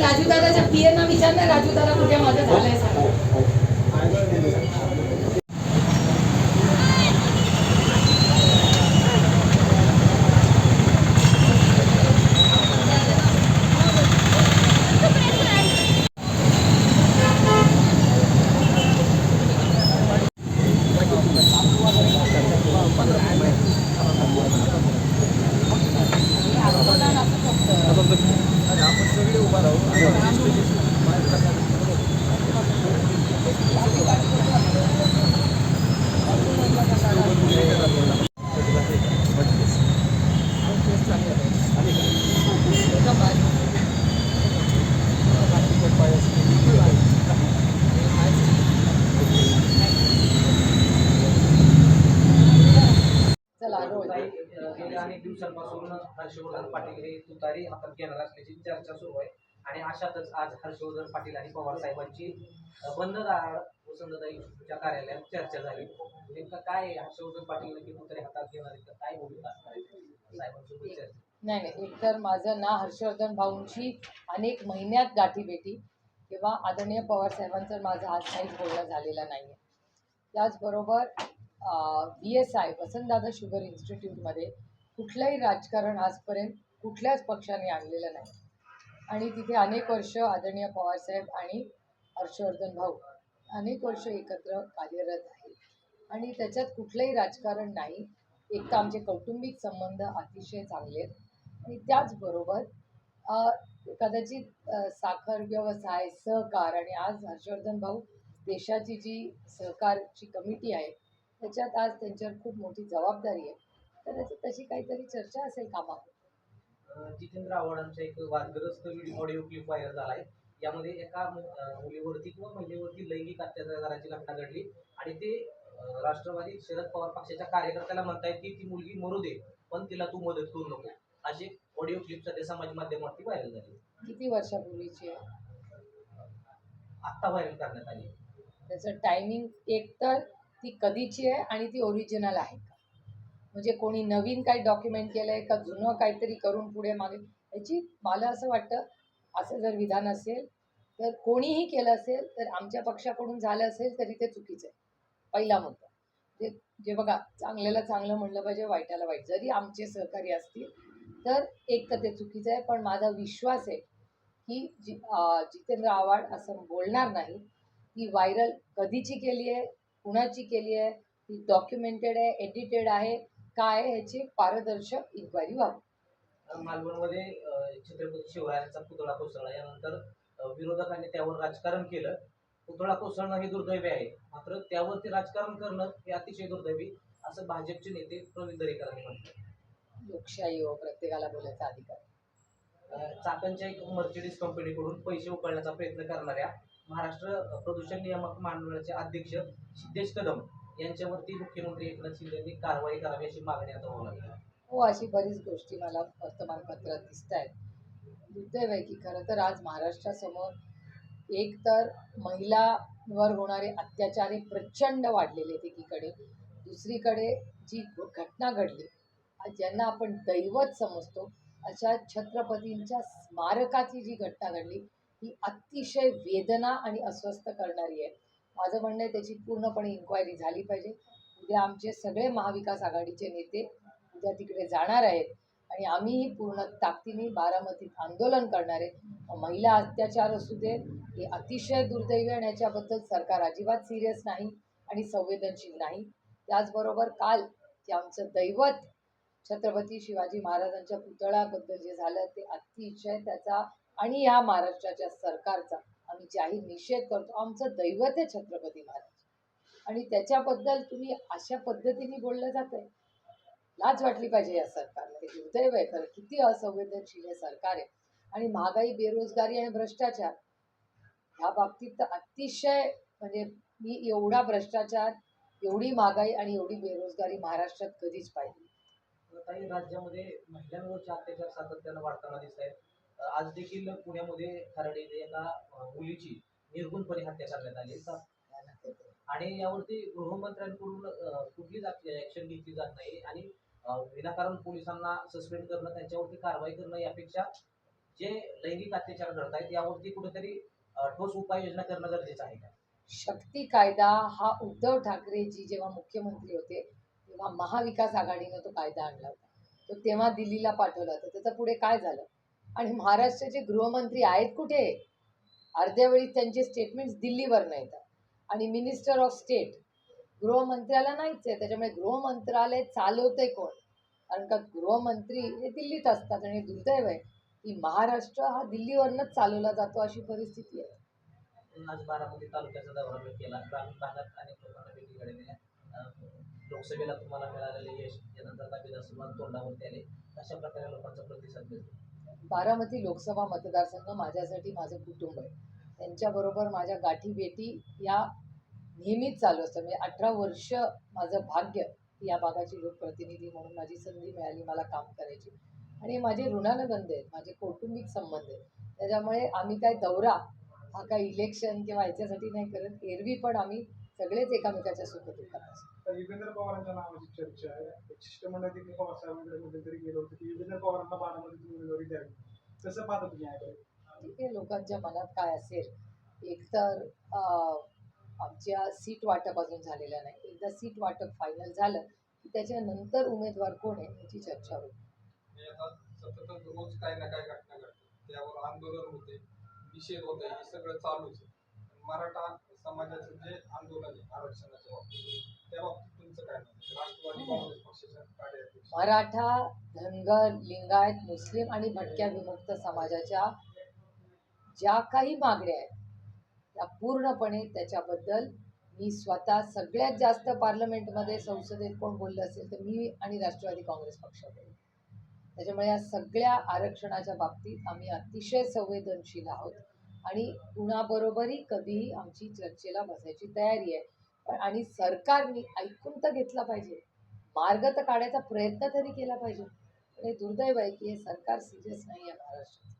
राजू दादाच्या पीएना विचार ना राजू दादा कुठे माझं झालंय गेल्या अनेक दिवसांपासून हर्षवर्धन पाटील हे तुतारी हातात घेणार असल्याची चर्चा सुरू आहे. आणि अशातच आज हर्षवर्धन पाटील आणि पवार साहेबांची अ, बंद दार वसंतदाईच्या कार्यालयात चर्चा झाली. नेमकं काय? हर्षवर्धन पाटील नक्की तुतारी हातात घेणार आहेत? काय भूमिका असणार आहे साहेबांसोबत चर्चा. नाही नाही. एकतर माझं ना हर्षवर्धन भाऊंची अनेक महिन्यात गाठीभेटी किंवा आदरणीय पवार साहेबांचं माझं आज काहीच बोलणं झालेलं नाही आहे त्याचबरोबर V S I Vasantdada sugar इन्स्टिट्यूटमध्ये कुठलंही राजकारण आजपर्यंत कुठल्याच पक्षाने आणलेलं नाही. आणि तिथे अनेक वर्ष आदरणीय पवारसाहेब आणि हर्षवर्धन भाऊ अनेक वर्ष एकत्र कार्यरत आहेत. आणि त्याच्यात कुठलंही राजकारण नाही. एक तर आमचे कौटुंबिक संबंध अतिशय चांगले आहेत. आणि त्याचबरोबर कदाचित साखर व्यवसाय सहकार आणि आज हर्षवर्धन भाऊ देशाची जी सहकारची कमिटी आहे त्याच्यात आज त्यांच्यावर खूप मोठी जबाबदारी आहे. कदाचित तशी काहीतरी चर्चा असेल कामावर अ, जितेंद्र आव्हाडांचा एक वादग्रस्त व्हिडिओ ऑडिओ क्लिप व्हायरल झालाय यामध्ये एका मुलीवरती किंवा महिलेवरती लैंगिक अत्याचाराची घटना घडली आणि ते राष्ट्रवादी शरद पवार पक्षाच्या कार्यकर्त्याला म्हणतायत की ती मुलगी मरू दे पण तिला तू मदत करू नको. अशी ऑडिओ क्लिप सध्या समाज माध्यमावरती व्हायरल झाली किती वर्षापूर्वीची आहे? आत्ता व्हायरल करण्यात आली त्याचं टायमिंग एक तर ती कधीची आहे आणि ती ओरिजिनल आहे का? म्हणजे कोणी नवीन काही डॉक्युमेंट केलं आहे का जुनं काहीतरी करून पुढे मागे याची मला असं वाटतं असं जर विधान असेल तर कोणीही केलं असेल तर आमच्या पक्षाकडून झालं असेल तरी ते चुकीचं आहे. पहिला मुद्दा. जे जे बघा चांगल्याला चांगलं म्हणलं पाहिजे वाईटाला वाईट. जरी आमचे सहकारी असतील तर एक तर ते चुकीचं आहे पण माझा विश्वास आहे की जितेंद्र आव्हाड असं बोलणार नाही ती व्हायरल कधीची केली आहे कुणाची केली आहे? ती डॉक्युमेंटेड आहे एडिटेड आहे. काय ह्याची पारदर्शक इन्क्वायरी व्हावी मालवणमध्ये छत्रपती शिवरायांचा पुतळा कोसळला. यानंतर विरोधकांनी त्यावर राजकारण केलं. पुतळा कोसळणं हे दुर्दैवी आहे. मात्र त्यावरती राजकारण करणं हे अतिशय दुर्दैवी असं भाजपचे नेते प्रवीण दरेकरांनी म्हटलं लोकशाही हो प्रत्येकाला बोलायचा अधिकार. चाकणच्या एक मर्सिडीज कंपनीकडून पैसे उकळण्याचा प्रयत्न करणाऱ्या महाराष्ट्र प्रदूषण नियामक मंडळाचे अध्यक्ष सिद्धेश कदम यांच्यावरती मुख्यमंत्री एकनाथ शिंदे यांनी कारवाई करावी अशी मागणी आता होऊ लागली आहे. हो अशी बरीच गोष्टी मला वर्तमानपत्रात दिसत आहेत दुर्दैव आहे की खरं तर आज महाराष्ट्रासमोर एक तर महिलांवर होणारे अत्याचार हे प्रचंड वाढलेले आहेत एकीकडे दुसरीकडे जी घटना घडली ज्यांना आपण दैवत समजतो अशा छत्रपतींच्या स्मारकाची जी घटना घडली ही अतिशय वेदना आणि अस्वस्थ करणारी आहे. माझं म्हणणं आहे त्याची पूर्णपणे इन्क्वायरी झाली पाहिजे. उद्या आमचे सगळे महाविकास आघाडीचे नेते उद्या तिकडे जाणार आहेत आणि आम्हीही पूर्ण ताकदीने बारामतीत आंदोलन करणार आहे. महिला अत्याचार असू दे हे अतिशय दुर्दैवी आणि याच्याबद्दल सरकार अजिबात सिरियस नाही आणि संवेदनशील नाही. त्याचबरोबर काल जे आमचं दैवत छत्रपती शिवाजी महाराजांच्या पुतळ्याबद्दल जे झालं ते अतिशय त्याचा आणि या महाराष्ट्राच्या सरकारचा आम्ही जाहीर निषेध करतो आमचं दैवत आहे छत्रपती महाराज. आणि त्याच्याबद्दल तुम्ही अशा पद्धतीने बोललं जात आहे लाच वाटली पाहिजे या सरकारला हे दुर्दैव आहे खरं किती असंवेदनशील हे सरकार आहे. आणि महागाई बेरोजगारी आणि भ्रष्टाचार ह्या बाबतीत तर अतिशय म्हणजे मी एवढा भ्रष्टाचार एवढी महागाई आणि एवढी बेरोजगारी महाराष्ट्रात कधीच पाहिली काही राज्यामध्ये महिलांवरचे अत्याचार सातत्यानं वाढताना दिसत आहेत. आज देखील पुण्यामध्ये खराडे एका मुलीची निर्गुणपणे हत्या करण्यात आली आणि यावरती गृहमंत्र्यांकडून कुठलीच ऍक्शन घेतली जात नाही आणि विनाकारण पोलिसांना सस्पेंड करणं त्यांच्यावरती कारवाई करणं यापेक्षा जे लैंगिक अत्याचार घडत आहेत यावरती कुठेतरी ठोस उपाययोजना करणं गरजेचं आहे का? शक्ती कायदा हा उद्धव ठाकरेजी जेव्हा मुख्यमंत्री होते तेव्हा महाविकास आघाडीनं तो कायदा आणला होता. तो तेव्हा दिल्लीला पाठवला होता. त्याचं पुढे काय झालं? आणि महाराष्ट्राचे गृहमंत्री आहेत कुठे? अर्ध्या वेळी त्यांचे स्टेटमेंट्स दिल्लीवरनं येतात आणि मिनिस्टर ऑफ स्टेट गृहमंत्र्याला नाहीच आहे. त्याच्यामुळे गृहमंत्रालय चालवते कोण? कारण का गृहमंत्री हे दिल्लीत असतात आणि दुर्दैव आहे की महाराष्ट्र हा दिल्लीवरनंच चालवला जातो अशी परिस्थिती आहे. आज बारामती तालुक्याचा दौरा केला. ग्रामीण भागात अनेक लोकांना भेटी दिल्या लोकसभेला तुम्हाला मिळालेले यश यानंतर विधानसभा तोंडावरती आले. अशा प्रकारे लोकांचा प्रतिसाद मिळतो? बारामती लोकसभा मतदारसंघ माझ्यासाठी माझं कुटुंब आहे. त्यांच्याबरोबर माझ्या गाठी बेटी या नेहमीच चालू असतं. म्हणजे अठरा वर्ष माझं भाग्य या भागाची लोकप्रतिनिधी म्हणून माझी संधी मिळाली मला काम करायची. आणि माझे ऋणानुबंध आहेत माझे कौटुंबिक संबंध आहेत. त्याच्यामुळे आम्ही काय दौरा हा काय इलेक्शन किंवा ह्याच्यासाठी नाही करत. एरवी पण आम्ही सगळेच एकामेकाच्या सुखदुःखात असतो. तर युगेंद्र पवारांच्या नावाची चर्चा आहे. एक शिष्टमंडळ देखील पवार साहेबांकडे मध्यंतरी गेलं होतं की युगेंद्र पवारांना बारामतीतून उमेदवारी द्यावी. कसं पाहता तुम्ही याकडे. ठीक आहे लोकांच्या मनात काय असेल? एकतर अं, आमच्या सीट वाटप अजून झालेलं नाही. एकदा सीट वाटप फायनल झालं की त्याच्यानंतर उमेदवार कोण आहे याची चर्चा होईल. आता सतत रोज काही ना काही घटना घडतात. त्यावर आंदोलन होते निषेध होते हे सगळं चालूच आहे. मराठा समाजाचं जे आंदोलन आहे आरक्षणाच्या बाबतीत त्या बाबतीत तुमचं काय मत आहे? राष्ट्रवादी काँग्रेस पक्षाच्या कार्याध्यक्ष मराठा धनगर लिंगायत मुस्लिम आणि भटक्या विमुक्त समाजाच्या ज्या काही मागण्या आहेत त्या पूर्णपणे त्याच्याबद्दल मी स्वतः सगळ्यात जास्त पार्लमेंटमध्ये संसदेत कोण बोललं असेल तर मी आणि राष्ट्रवादी काँग्रेस पक्ष बोलले त्याच्यामुळे या सगळ्या आरक्षणाच्या बाबतीत आम्ही अतिशय संवेदनशील आहोत आणि कुणाबरोबरही कधीही आमची चर्चेला बसायची तयारी आहे. पण आणि सरकारने ऐकून तर घेतला पाहिजे. मार्ग तर काढायचा प्रयत्न तरी केला पाहिजे. पण हे दुर्दैव आहे की हे सरकार सिरियस नाही आहे महाराष्ट्रात.